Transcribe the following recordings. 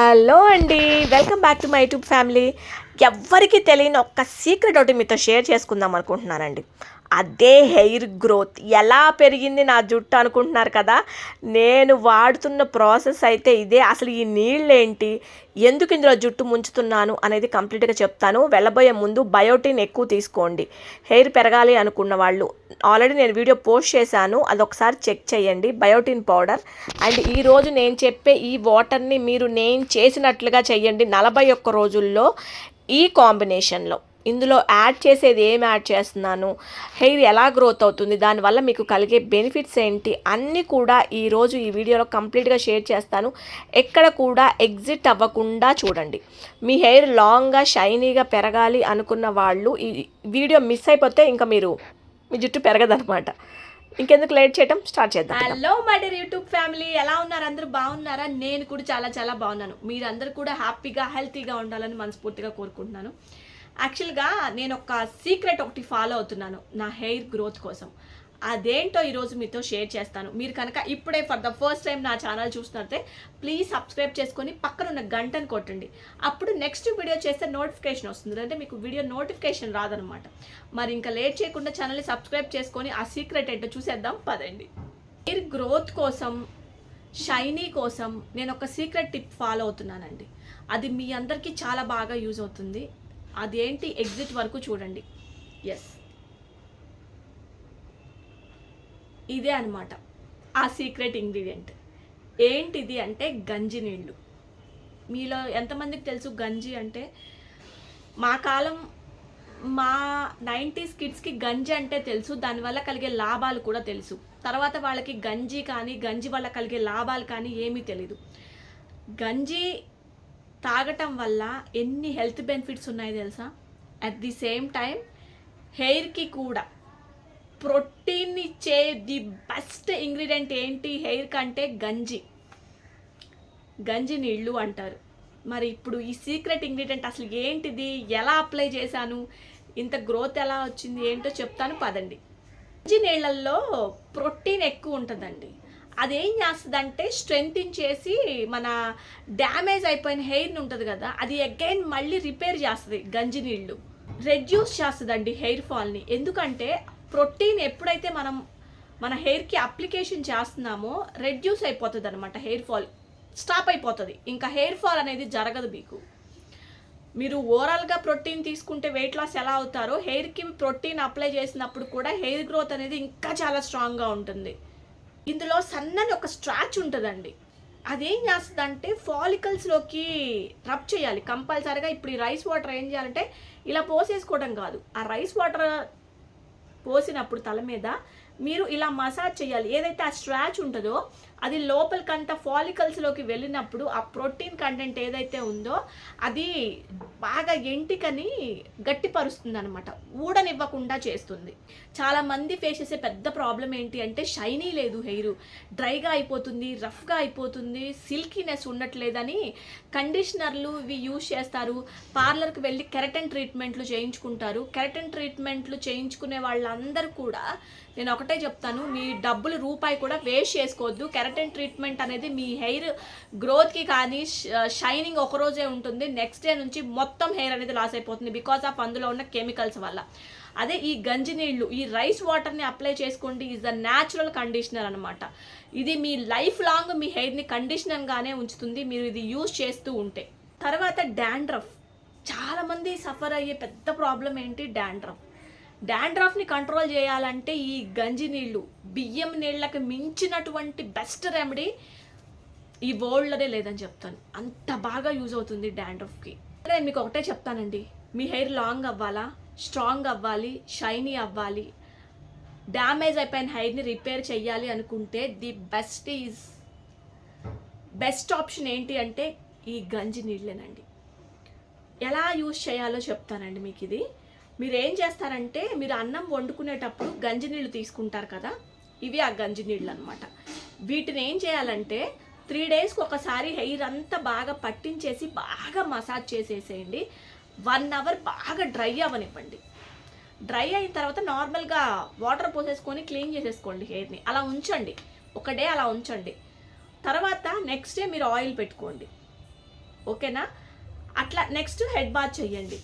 Hello అండి welcome back to my YouTube family. ఎవ్వరికీ తెలియని ఒక్క సీక్రెట్ ఒకటి మీతో షేర్ చేసుకుందాం అనుకుంటున్నానండి. అదే హెయిర్ గ్రోత్. ఎలా పెరిగింది నా జుట్టు అనుకుంటున్నారు కదా? నేను వాడుతున్న ప్రాసెస్ అయితే ఇదే. అసలు ఈ నీళ్ళేంటి? ఎందుకు ఇందులో జుట్టు ముంచుతున్నాను అనేది కంప్లీట్గా చెప్తాను. వెళ్ళబోయే ముందు బయోటిన్ ఎక్కువ తీసుకోండి. హెయిర్ పెరగాలి అనుకున్న వాళ్ళు. ఆల్రెడీ నేను వీడియో పోస్ట్ చేశాను. అది ఒకసారి చెక్ చేయండి. Biotin powder. అండ్ ఈరోజు నేను చెప్పే ఈ వాటర్ని మీరు నేను చేసినట్లుగా చేయండి నలభై ఒక్క రోజుల్లో ఈ కాంబినేషన్లో. ఇందులో యాడ్ చేసేది ఏం యాడ్ చేస్తున్నాను? హెయిర్ ఎలా గ్రోత్ అవుతుంది? దానివల్ల మీకు కలిగే బెనిఫిట్స్ ఏంటి? అన్నీ కూడా ఈరోజు ఈ వీడియోలో కంప్లీట్గా షేర్ చేస్తాను. ఎక్కడ కూడా ఎగ్జిట్ అవ్వకుండా చూడండి. మీ హెయిర్ లాంగ్గా షైనీగా పెరగాలి అనుకున్న వాళ్ళు ఈ వీడియో మిస్ అయిపోతే ఇంకా మీరు మీ జుట్టు పెరగదనమాట ఇంకెందుకు లేట్ చేయటం? స్టార్ట్ చేద్దాం. Hello my dear YouTube family. ఎలా ఉన్నారు? అందరూ బాగున్నారా? నేను కూడా చాలా చాలా బాగున్నాను. మీరందరూ కూడా హ్యాపీగా హెల్తీగా ఉండాలని మనస్ఫూర్తిగా కోరుకుంటున్నాను. యాక్చువల్గా నేను ఒక సీక్రెట్ ఒకటి ఫాలో అవుతున్నాను నా హెయిర్ గ్రోత్ కోసం. అదేంటో ఈరోజు మీతో షేర్ చేస్తాను. మీరు కనుక ఇప్పుడే ఫర్ ద ఫస్ట్ టైం నా ఛానల్ చూస్తున్నట్టే ప్లీజ్ సబ్స్క్రైబ్ చేసుకొని పక్కన ఉన్న గంటను కొట్టండి. అప్పుడు నెక్స్ట్ వీడియో చేస్తే నోటిఫికేషన్ వస్తుంది. అంటే మీకు వీడియో నోటిఫికేషన్ రాదనమాట. మరి ఇంకా లేట్ చేయకుండా ఛానల్ని సబ్స్క్రైబ్ చేసుకొని ఆ సీక్రెట్ ఏంటో చూసేద్దాం. పదండి. హెయిర్ గ్రోత్ కోసం షైనీ కోసం నేను ఒక సీక్రెట్ టిప్ ఫాలో అవుతున్నానండి. అది మీ అందరికీ చాలా బాగా యూజ్ అవుతుంది. అదేంటి ఎగ్జిట్ వరకు చూడండి. ఎస్ ఇదే అనమాట ఆ సీక్రెట్ ఇంగ్రీడియంట్. ఏంటిది అంటే గంజి నీళ్ళు మీలో ఎంతమందికి తెలుసు గంజి అంటే? మా కాలం మా నైంటీస్ కిడ్స్కి గంజి అంటే తెలుసు దానివల్ల కలిగే లాభాలు కూడా తెలుసు. తర్వాత వాళ్ళకి గంజి కానీ గంజి వల్ల కలిగే లాభాలు కానీ ఏమీ తెలీదు. గంజి తాగటం వల్ల ఎన్ని హెల్త్ బెనిఫిట్స్ ఉన్నాయి తెలుసా? అట్ ది సేమ్ టైం హెయిర్కి కూడా. ప్రోటీన్ ఇచ్చే ది బెస్ట్ ఇంగ్రీడియంట్ ఏంటి? హెయిర్ కంటే గంజి. గంజి నీళ్ళు అంటారు. మరి ఇప్పుడు ఈ సీక్రెట్ ఇంగ్రీడియంట్ అసలు ఏంటిది? ఎలా అప్లై చేశాను? ఇంత గ్రోత్ ఎలా వచ్చింది? ఏంటో చెప్తాను పదండి. గంజి నీళ్ళల్లో ప్రోటీన్ ఎక్కువ ఉంటుందండి. అదేం చేస్తుందంటే స్ట్రెంగ్తిన్ చేసి మన డ్యామేజ్ అయిపోయిన హెయిర్ని ఉంటుంది కదా అది అగైన్ మళ్ళీ రిపేర్ చేస్తుంది గంజి నీళ్ళు. రెడ్యూస్ చేస్తుందండి హెయిర్ ఫాల్ని ఎందుకంటే ప్రోటీన్ ఎప్పుడైతే మనం మన హెయిర్కి అప్లికేషన్ చేస్తున్నామో రెడ్యూస్ అయిపోతుంది అనమాట హెయిర్ ఫాల్ స్టాప్ అయిపోతుంది. ఇంకా హెయిర్ ఫాల్ అనేది జరగదు మీకు. మీరు ఓవరాల్గా ప్రోటీన్ తీసుకుంటే వెయిట్ లాస్ ఎలా అవుతారో హెయిర్కి ప్రోటీన్ అప్లై చేసినప్పుడు కూడా హెయిర్ గ్రోత్ అనేది ఇంకా చాలా స్ట్రాంగ్గా ఉంటుంది. ఇందులో సన్నని ఒక స్ట్రాచ్ ఉంటుందండి. అదేం చేస్తుందంటే ఫాలికల్స్లోకి రబ్ చేయాలి. కంపల్సరీగా ఇప్పుడు ఈ రైస్ వాటర్ ఏం చేయాలంటే ఇలా పోసేసుకోవడం కాదు. ఆ రైస్ వాటర్ పోసినప్పుడు తల మీద మీరు ఇలా మసాజ్ చేయాలి. ఏదైతే ఆ స్ట్రాచ్ ఉంటుందో అది లోపలికంతా ఫాలికల్స్లోకి వెళ్ళినప్పుడు ఆ ప్రోటీన్ కంటెంట్ ఏదైతే ఉందో అది బాగా ఎంటికని గట్టిపరుస్తుంది అనమాట ఊడనివ్వకుండా చేస్తుంది. చాలా మంది ఫేస్ చేసే పెద్ద ప్రాబ్లం ఏంటి అంటే షైనీ లేదు హెయిర్ డ్రైగా అయిపోతుంది రఫ్గా అయిపోతుంది సిల్కీనెస్ ఉండట్లేదని కండిషనర్లు ఇవి యూజ్ చేస్తారు. పార్లర్కి వెళ్ళి కెరటన్ ట్రీట్మెంట్లు చేయించుకుంటారు. కెరటన్ ట్రీట్మెంట్లు చేయించుకునే వాళ్ళందరూ కూడా నేను ఒకటే చెప్తాను మీ డబ్బులు రూపాయి కూడా వేస్ట్ చేసుకోవద్దు. కెరటన్ ట్రీట్మెంట్ అనేది మీ హెయిర్ గ్రోత్కి కానీ షైనింగ్ uh, ఒక రోజే ఉంటుంది. నెక్స్ట్ డే నుంచి మొత్తం హెయిర్ అనేది లాస్ అయిపోతుంది బికాస్ ఆఫ్ అందులో ఉన్న కెమికల్స్ వల్ల. అదే ఈ గంజి నీళ్ళు ఈ రైస్ వాటర్ని అప్లై చేసుకోండి. ఈజ్ ద న్యాచురల్ కండిషనర్ అనమాట ఇది మీ లైఫ్ లాంగ్ మీ హెయిర్ని కండిషనర్గానే ఉంచుతుంది. మీరు ఇది యూజ్ చేస్తూ ఉంటే. తర్వాత డాండ్రఫ్ చాలామంది సఫర్ అయ్యే పెద్ద ప్రాబ్లం ఏంటి? డాండ్రఫ్ డాండ్రఫ్ని కంట్రోల్ చేయాలంటే ఈ గంజి నీళ్ళు బియ్యం నీళ్ళకి మించినటువంటి బెస్ట్ రెమెడీ ఈ వరల్డ్లోనే లేదని చెప్తాను. అంత బాగా యూజ్ అవుతుంది డాండ్రఫ్కి. నేను మీకు ఒకటే చెప్తానండి. మీ హెయిర్ లాంగ్ అవ్వాలా? స్ట్రాంగ్ అవ్వాలి? షైనీ అవ్వాలి? డ్యామేజ్ అయిపోయిన హెయిర్ని రిపేర్ చేయాలి అనుకుంటే the best is best option ఏంటి అంటే ఈ గంజి నీళ్ళేనండి. ఎలా యూజ్ చేయాలో చెప్తానండి మీకు ఇది మీరు ఏం చేస్తారంటే మీరు అన్నం వండుకునేటప్పుడు గంజి నీళ్ళు తీసుకుంటారు కదా ఇవి ఆ గంజి నీళ్ళు అనమాట వీటిని ఏం చేయాలంటే త్రీ డేస్కి ఒకసారి హెయిర్ అంతా బాగా పట్టించేసి బాగా మసాజ్ చేసేసేయండి. వన్ అవర్ బాగా డ్రై అవ్వనివ్వండి. డ్రై అయిన తర్వాత నార్మల్గా వాటర్ పోసేసుకొని క్లీన్ చేసేసుకోండి హెయిర్ని. అలా ఉంచండి. ఒక డే అలా ఉంచండి. తర్వాత నెక్స్ట్ డే మీరు ఆయిల్ పెట్టుకోండి. ఓకేనా? అట్లా నెక్స్ట్ హెడ్ బాత్ చేయండి.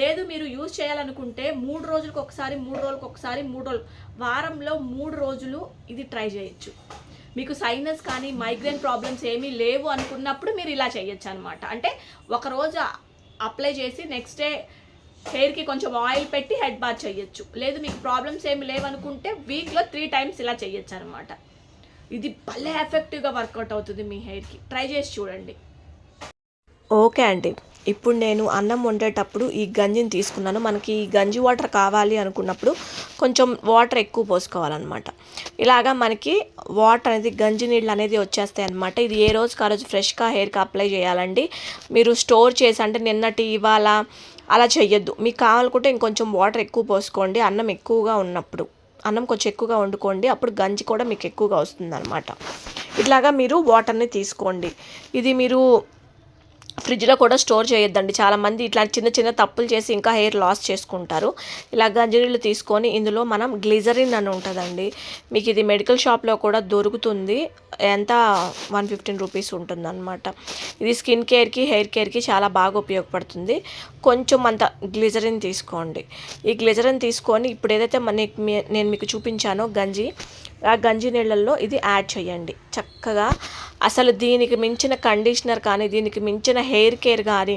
లేదు మీరు యూజ్ చేయాలనుకుంటే మూడు రోజులకు ఒకసారి మూడు రోజులకు ఒకసారి మూడు రోజులు వారంలో మూడు రోజులు ఇది ట్రై చేయొచ్చు. మీకు సైనస్ కానీ మైగ్రేన్ ప్రాబ్లమ్స్ ఏమీ లేవు అనుకున్నప్పుడు మీరు ఇలా చేయొచ్చు అనమాట అంటే ఒక రోజు అప్లై చేసి నెక్స్ట్ డే హెయిర్కి కొంచెం ఆయిల్ పెట్టి హెడ్ బాత్ చేయొచ్చు. లేదు మీకు ప్రాబ్లమ్స్ ఏమి లేవనుకుంటే వీక్లో త్రీ టైమ్స్ ఇలా చేయొచ్చు అనమాట ఇది భలే ఎఫెక్టివ్గా వర్కౌట్ అవుతుంది మీ హెయిర్కి ట్రై చేసి చూడండి. ఓకే అండి ఇప్పుడు నేను అన్నం వండేటప్పుడు ఈ గంజిని తీసుకున్నాను. మనకి ఈ గంజి వాటర్ కావాలి అనుకున్నప్పుడు కొంచెం వాటర్ ఎక్కువ పోసుకోవాలన్నమాట. ఇలాగా మనకి వాటర్ అనేది గంజి నీళ్ళు అనేది వచ్చేస్తాయి అనమాట ఇది ఏ రోజుకి ఆ రోజు ఫ్రెష్గా హెయిర్కి అప్లై చేయాలండి. మీరు స్టోర్ చేసి అంటే నిన్నటి ఇవాళ అలా చేయొద్దు మీకు కావాలనుకుంటే ఇంకొంచెం వాటర్ ఎక్కువ పోసుకోండి. అన్నం ఎక్కువగా ఉన్నప్పుడు అన్నం కొంచెం ఎక్కువగా వండుకోండి. అప్పుడు గంజి కూడా మీకు ఎక్కువగా వస్తుంది అనమాట ఇట్లాగా మీరు వాటర్ని తీసుకోండి. ఇది మీరు ఫ్రిడ్జ్లో కూడా స్టోర్ చేయొద్దండి. చాలామంది ఇట్లా చిన్న చిన్న తప్పులు చేసి ఇంకా హెయిర్ లాస్ చేసుకుంటారు. ఇలా గంజినీళ్ళు తీసుకొని ఇందులో మనం గ్లిజరిన్ అని ఉంటుందండి. మీకు ఇది మెడికల్ షాప్లో కూడా దొరుకుతుంది. ఎంత? వన్ ఫిఫ్టీన్ రూపీస్ ఉంటుంది అనమాట ఇది స్కిన్ కేర్కి హెయిర్ కేర్కి చాలా బాగా ఉపయోగపడుతుంది. కొంచెం అంత గ్లిజరిన్ తీసుకోండి. ఈ గ్లిజరిన్ తీసుకొని ఇప్పుడు ఏదైతే నేను మీకు చూపించానో గంజి ఆ గంజి నీళ్ళల్లో ఇది యాడ్ చేయండి. చక్కగా అసలు దీనికి మించిన కండిషనర్ కానీ దీనికి మించిన హెయిర్ కేర్ కానీ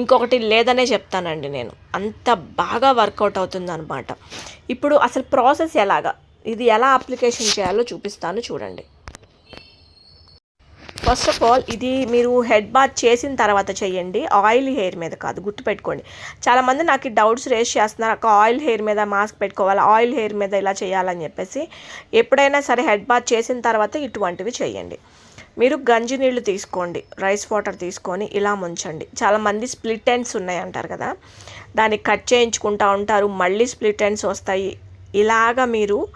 ఇంకొకటి లేదనే చెప్తానండి నేను. అంత బాగా వర్కౌట్ అవుతుంది అనమాట ఇప్పుడు అసలు ప్రాసెస్ ఎలాగా? ఇది ఎలా అప్లికేషన్ చేయాలో చూపిస్తాను చూడండి. ఫస్ట్ ఆఫ్ ఆల్ ఇది మీరు హెడ్ బాత్ చేసిన తర్వాత చేయండి. ఆయిల్ హెయిర్ మీద కాదు గుర్తుపెట్టుకోండి. చాలామంది నాకు డౌట్స్ రేస్ చేస్తున్నారు. ఒక ఆయిల్ హెయిర్ మీద మాస్క్ పెట్టుకోవాలి? ఆయిల్ హెయిర్ మీద ఇలా చేయాలని చెప్పేసి ఎప్పుడైనా సరే హెడ్ బాత్ చేసిన తర్వాత ఇటువంటివి చేయండి. మీరు గంజి నీళ్ళు తీసుకోండి. రైస్ వాటర్ తీసుకొని ఇలా ముంచండి. చాలామంది స్ప్లిట్ ఎండ్స్ ఉన్నాయి అంటారు కదా? దాన్ని కట్ చేయించుకుంటూ ఉంటారు. మళ్ళీ స్ప్లిట్ ఎండ్స్ వస్తాయి. ఇలాగా మీరు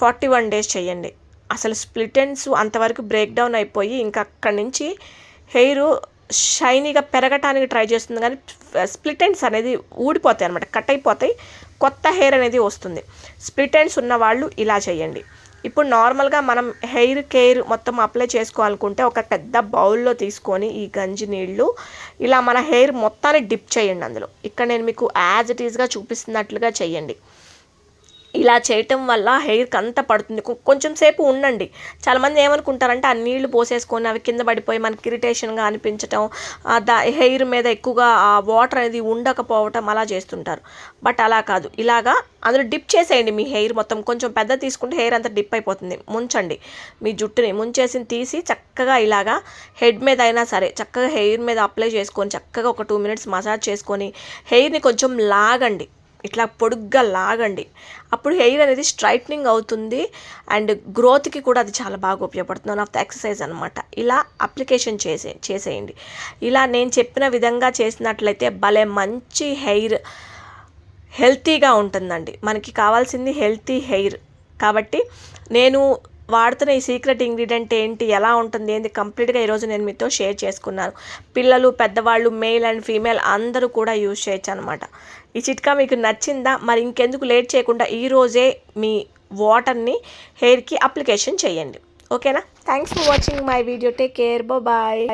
ఫార్టీ వన్ డేస్ చేయండి. అసలు స్ప్లిట్ ఎండ్స్ అంతవరకు బ్రేక్ డౌన్ అయిపోయి ఇంకా అక్కడి నుంచి హెయిర్ షైనీగా పెరగటానికి ట్రై చేస్తుంది కానీ స్ప్లిట్ ఎండ్స్ అనేది ఊడిపోతాయి అనమాట కట్ అయిపోతాయి కొత్త హెయిర్ అనేది వస్తుంది. స్ప్లిట్ ఎండ్స్ ఉన్న వాళ్ళు ఇలా చేయండి. ఇప్పుడు నార్మల్గా మనం హెయిర్ కేర్ మొత్తం అప్లై చేసుకోవాలనుకుంటే ఒక పెద్ద బౌల్లో తీసుకొని ఈ గంజి నీళ్ళు ఇలా మన హెయిర్ మొత్తాన్ని డిప్ చేయండి అందులో. ఇక్కడ నేను మీకు యాజ్ ఇట్ ఈస్గా చూపిస్తున్నట్లుగా చేయండి. ఇలా చేయటం వల్ల హెయిర్కి అంత పడుతుంది. కొంచెం సేపు ఉండండి. చాలామంది ఏమనుకుంటారంటే ఆ నీళ్ళు పోసేసుకొని అవి కింద పడిపోయి మనకి ఇరిటేషన్గా అనిపించటం దా హెయిర్ మీద ఎక్కువగా ఆ వాటర్ అనేది ఉండకపోవటం అలా చేస్తుంటారు. బట్ అలా కాదు. ఇలాగా అందులో డిప్ చేసేయండి మీ హెయిర్ మొత్తం. కొంచెం పెద్ద తీసుకుంటే హెయిర్ అంతా డిప్ అయిపోతుంది. ముంచండి. మీ జుట్టుని ముంచేసి తీసి చక్కగా ఇలాగా హెడ్ మీద అయినా సరే చక్కగా హెయిర్ మీద అప్లై చేసుకొని చక్కగా ఒక టూ మినిట్స్ మసాజ్ చేసుకొని హెయిర్ని కొంచెం లాగండి. ఇట్లా పొడుగ్గా లాగండి. అప్పుడు హెయిర్ అనేది స్ట్రైట్నింగ్ అవుతుంది అండ్ గ్రోత్కి కూడా అది చాలా బాగా ఉపయోగపడుతుంది. వన్ ఆఫ్ ద ఎక్సర్సైజ్ అనమాట ఇలా అప్లికేషన్ చేసే చేసేయండి. ఇలా నేను చెప్పిన విధంగా చేసినట్లయితే భలే మంచి హెయిర్ హెల్తీగా ఉంటుందండి. మనకి కావాల్సింది హెల్తీ హెయిర్. కాబట్టి నేను వాడుతున్న ఈ సీక్రెట్ ఇంగ్రీడియంట్ ఏంటి? ఎలా ఉంటుంది? ఏంటి కంప్లీట్గా ఈరోజు నేను మీతో షేర్ చేసుకున్నాను. పిల్లలు పెద్దవాళ్ళు మేల్ అండ్ ఫీమేల్ అందరూ కూడా యూజ్ చేయొచ్చు అనమాట ఈ చిట్కా మీకు నచ్చిందా? మరి ఇంకెందుకు లేట్ చేయకుండా ఈరోజే మీ వాటర్ని హెయిర్కి అప్లికేషన్ చేయండి. ఓకేనా? Thanks for watching my video. Take care. Bye